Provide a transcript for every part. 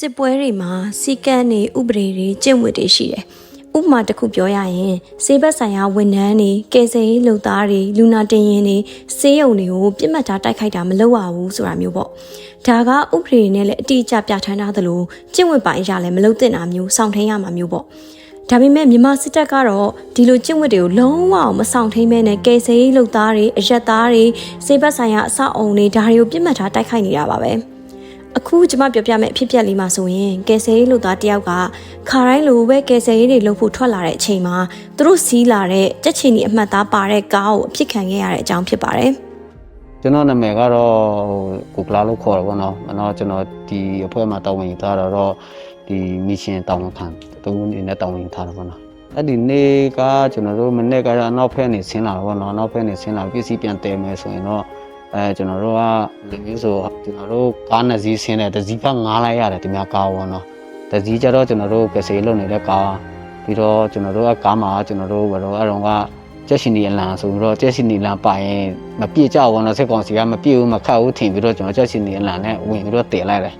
စစ်ပွဲတွေမှာစီကံတွေဥပဒေတွေကျင့်ဝတ်တွေရှိတယ်။ဥပမာတစ်ခုပြောရရင်စေဘက်ဆိုင်ရာဝန်ထမ်းတွေကယ်ဆယ်ရေးလုပ်သားတွေလူနာတင်ရင်တွေစေးရုံတွေကိုပြစ်မှတ်ထားတိုက်ခိုက်တာမလုပ်ရဘူးဆိုတာမျိုးပေါ့။ဒါကဥပဒေနဲ့လည်းအတိအကျပြဋ္ဌာန်းထားသလိုကျင့်ဝတ်ပိုင်းအရလည်းမလုပ်သင့်တာမျိုးစောင့်ထိန်ရမှာမျိုးပေါ့။ဒါပေမဲ့မြန်မာစစ်တပ်ကတော့ဒီလိုကျင့်ဝတ်တွေကိုလုံးဝမဆောင်ထိန်မဲနဲ့ကယ်ဆယ်ရေးလုပ်သားတွေအရက်သားတွေစေဘက်ဆိုင်ရာအဆောက်အုံတွေဒါတွေကိုပြစ်မှတ်ထားတိုက်ခိုက်နေတာပါပဲ။ အခုကျွန်မပြောပြမယ့်အဖြစ်အပျက်လေးမှာဆိုရင်ကယ်ဆယ်ရေးလုပ်သားတယောက်ကခါတိုင်းလိုပဲကယ်ဆယ်ရေးတွေလုပ်ဖို့ထွက်လာတဲ့အချိန်မှာသူတို့စီးလာတဲ့ကြက်ချီနီအမှတ်သားပါတဲ့ကားကိုအဖြစ်ခံခဲ့ရတဲ့အကြောင်းဖြစ်ပါတယ်ကျွန်တော်နာမည်ကတော့ဟိုကိုကလာလို့ခေါ်တယ်ပေါ့နော်။နော်ကျွန်တော်ဒီအဖွဲ့မှာတာဝန်ယူထားတာတော့ဒီမစ်ရှင်တာဝန်ခံတူအနေနဲ့တာဝန်ယူထားတာပေါ့နော်။အဲ့ဒီနေ့ကကျွန်တော်တို့မနေ့ကနောက်ဖက်နေဆင်းလာတော့ပေါ့နော်။နောက်ဖက်နေဆင်းလာပစ္စည်းပြန်တည်မယ်ဆိုရင်တော့ အဲကျွန်တော်တို့ကဒီမျိုးဆိုကျွန်တော်တို့ကားနှစ်စီးဆင်းတယ်တစ်စီးကငားလိုက်ရတယ်ဒီများကားပေါ့နော်။တစ်စီးကျတော့ကျွန်တော်တို့ကယ်ဆယ်ရေးလုပ်နေတဲ့ကားပြီးတော့ကျွန်တော်တို့ကကားမှာကျွန်တော်တို့ဘယ်တော့အတော့ကကျက်ရှင်နီအလံဆိုပြီးတော့ကျက်ရှင်နီလံပါရင်မပြည့်ကြဘူးနော်စစ်ကောင်စီကမပြည့်ဘူးမခတ်ဘူးထင်ပြီးတော့ကျွန်တော်ကျက်ရှင်နီအလံနဲ့ဝင်ပြီးတော့တည်လိုက်တယ်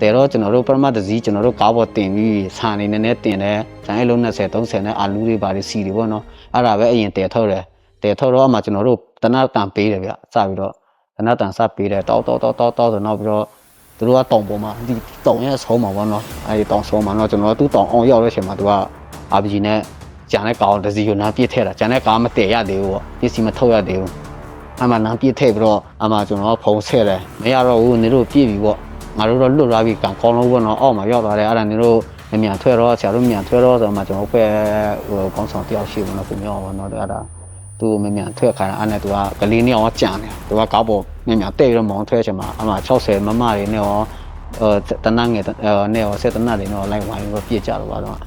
တည်တော့ကျွန်တော်တို့ပရမတ်တစည်းကျွန်တော်တို့ကားပေါ်တင်ပြီးဆန်နေနဲ့တင်တယ်ဆန်အိတ်လုံး20 30နဲ့အာလူတွေပါတယ်စီတွေပေါ့နော်အဲ့ဒါပဲအရင်တည်ထုတ်တယ်တည်ထုတ်တော့အမှကျွန်တော်တို့တနတ်တန်ပေးတယ်ဗျစပြီးတော့တ နတ်တန်စပေးတယ်တောက်တောက်တောက်တောက်တောက်ဆိုတော့ပြီးတော့သူတို့ကတောင်ပေါ်မှာဒီတောင်ရဲ့ဆုံးမှာပေါ့နော်အဲဒီတောင်ဆုံးမှာတော့ကျွန်တော်တို့သူ့တောင်အောင်ရောက်တဲ့အချိန်မှာသူက RPG နဲ့ကျန်တဲ့ကောင်တစ်စီကိုနမ်းပြစ်ထည့်တာကျန်တဲ့ကောင်မတည်ရသေးဘူးပေါ့ပစ္စည်းမထုတ်ရသေးဘူးအမှနမ်းပြစ်ထည့်ပြီးတော့အမှကျွန်တော်ဖုံဆဲတယ်မရတော့ဘူးနေတို့ပြည့်ပြီပေါ့ငါတို့တော့လွတ်သွားပြီကောင်ကောင်းလို့ပေါ့နော်အောက်မှာရောက်သွားတယ်အဲ့ဒါနေတို့မမြန်ထွက်တော့ဆရာတို့မြန်ထွက်တော့ဆိုမှကျွန်တော်ပဲဟိုကောင်းဆောင်တယောက်ရှိဘူးနော်ကိုမြောက်ပေါ့နော်အဲ့ဒါ သူမမြန်ထွက်ခါတာအဲ့နဲ့သူကကလေးနှစ်ယောက်ကကြံတယ်သူကကောက်ပေါ်မမြန်တဲ့ပြီးတော့မောင်းထွက်ချင်မှာအမှ60မမတွေနဲ့ရောအဲတနတ်ငယ်အဲနဲ့ရောဆက်တနတ်တွေနဲ့ရောလိုက်ဝိုင်းပြီးတော့ပြစ်ကြတော့ပါတော့